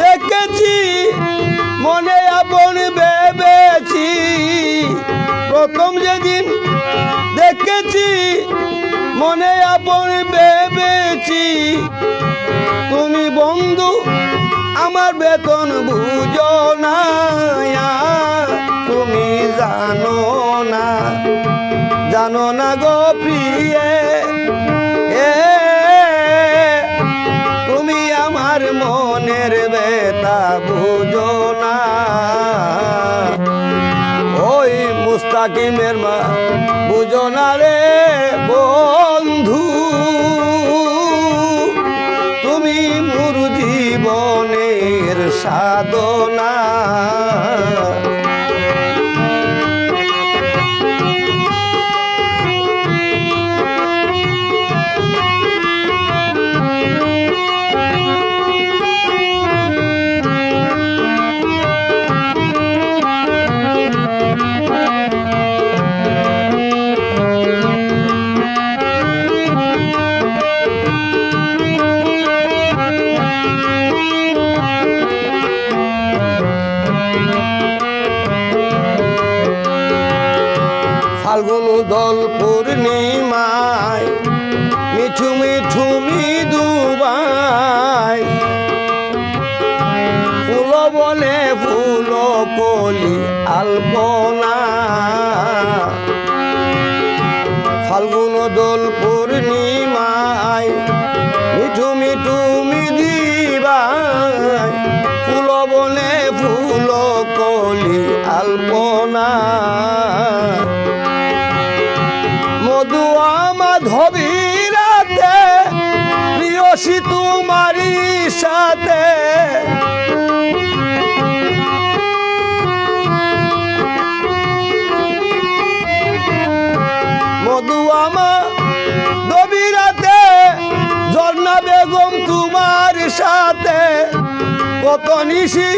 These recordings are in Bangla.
দেখেছি, মনে আপন ভেবেছি। প্রথম যেদিন দেখেছি, মনে আপন ভেবেছি। তুমি বন্ধু, আমার বেতন বুঝো না, তুমি জানো না। জানো না গো প্রিয়ে মুস্তাকিমের মা বুঝো না রে ফাল্গুন দল পূর্ণিমায় মিঠু মিঠু মৃদুবাই ফুল বলে ফুল কলি আলপনা। ফাল্গুন দোল পূর্ণিমায় কত নিশি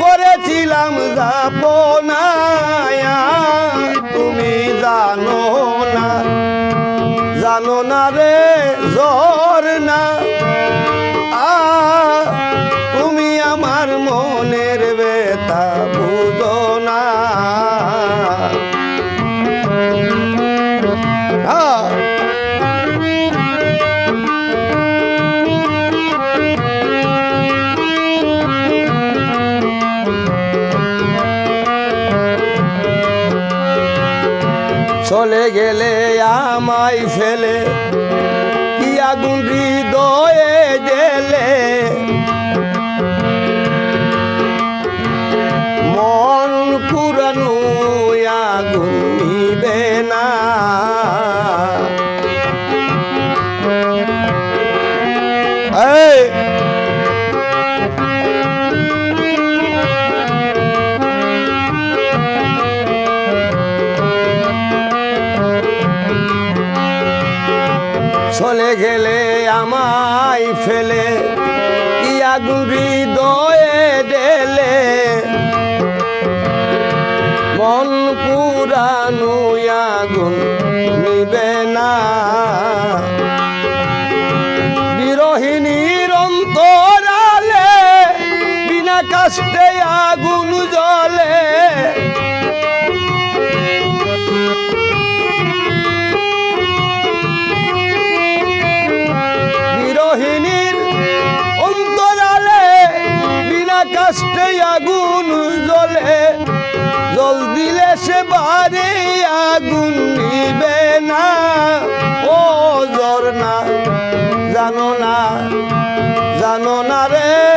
করেছিলাম যাপনায়া। চলে গেলে আমায় ফেলে। গেলে আমায় ফেলে, কি আগুন হৃদয়ে ডেলে মন পুরানো আগুন নিবে না। বিরহিণীর অন্তরালে, বিনা কাষ্টে কাষ্টে আগুন জ্বলে। জল দিলে সে বারে আগুন নিবে না। ও ঝর্ণা, জানো না জানো না রে।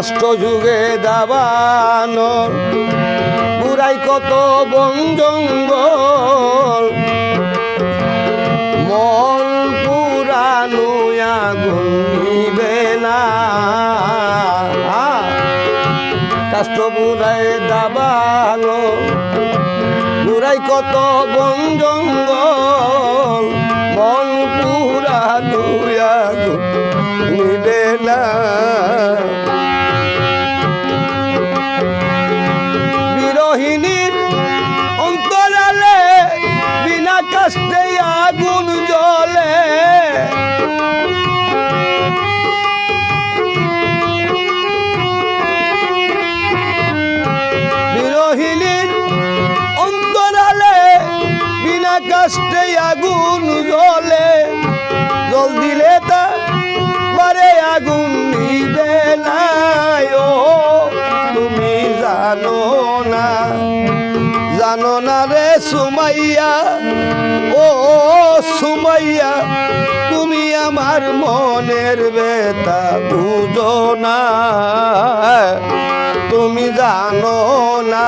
কাষ্ট যুগে দাবানো বুড়াই কত বন জঙ্গল। মন পুরানো আগুন নিবে না। কাষ্ট বুড়াই দাবানো বুড়াই কত বন জঙ্গল। জানো না জানো না রে সুমাইয়া, ও সুমাইয়া, তুমি আমার মনের বেতা বুঝো না, তুমি জানো না।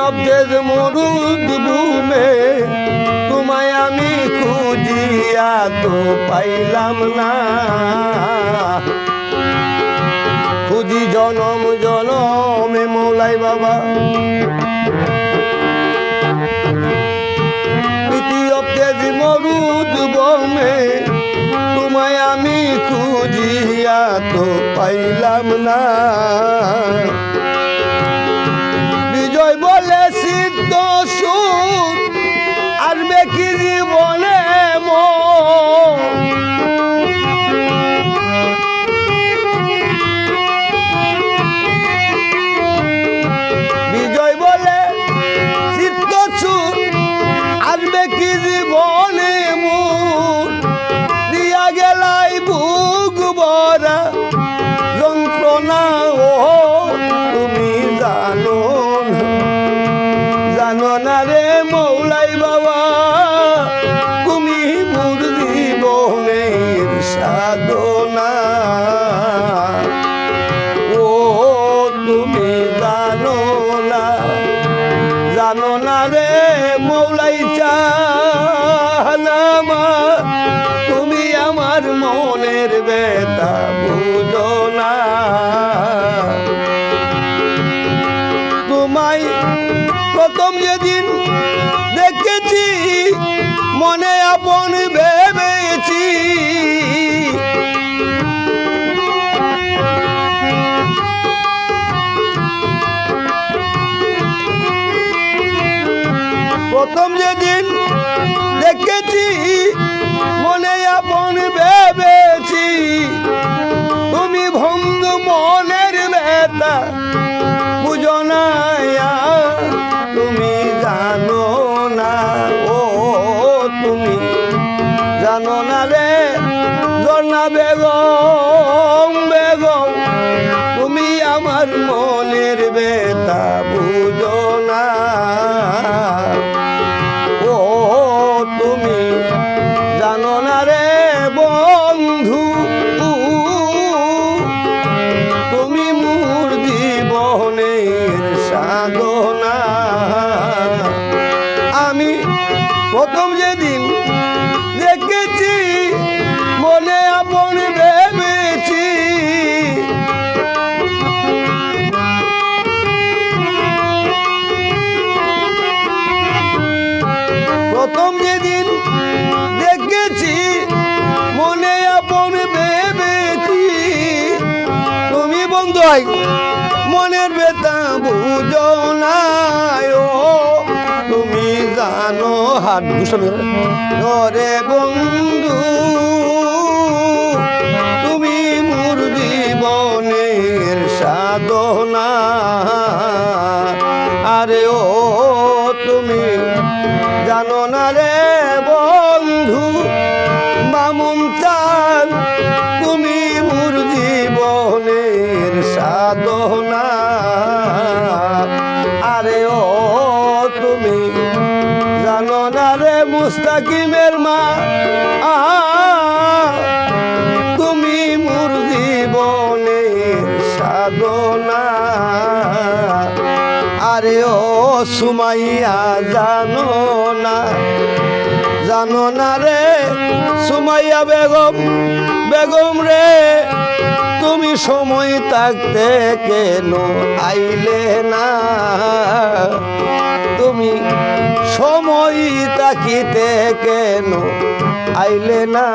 ইতি অব্দেজ মরুদ বুমে তোমায় আমি খুঁজিয়া তো পাইলাম না। খুঁজি জনম, জনমে মৌলাই বাবা। মরুদ বমে তোমায় আমি খুঁজিয়া তো পাইলাম না। কি তোমায় প্রথম যেদিন দেখেছি মনে আপন ভেবেছি। প্রথম যেদিন সাধনা আমি প্রথম যেদিন দেখেছি, মনে আপন ভেবেছি। প্রথম যেদিন দেখেছি, মনে আপন ভেবেছি। তুমি বন্ধু হয় তুমি জানো হাত দুষ্ট রে বন্ধু তুমি। জানো না রে মুস্তাকিমের মা তুমি মোর জীবনে সাধনা। আরে ও সুমাইয়া, জানো না জানো না রে, সুমাইয়া বেগম বেগম রে, তুমি সময় থাকতে কেন আইলে না? তুমি সময় তাকিতে কেন আইলে না?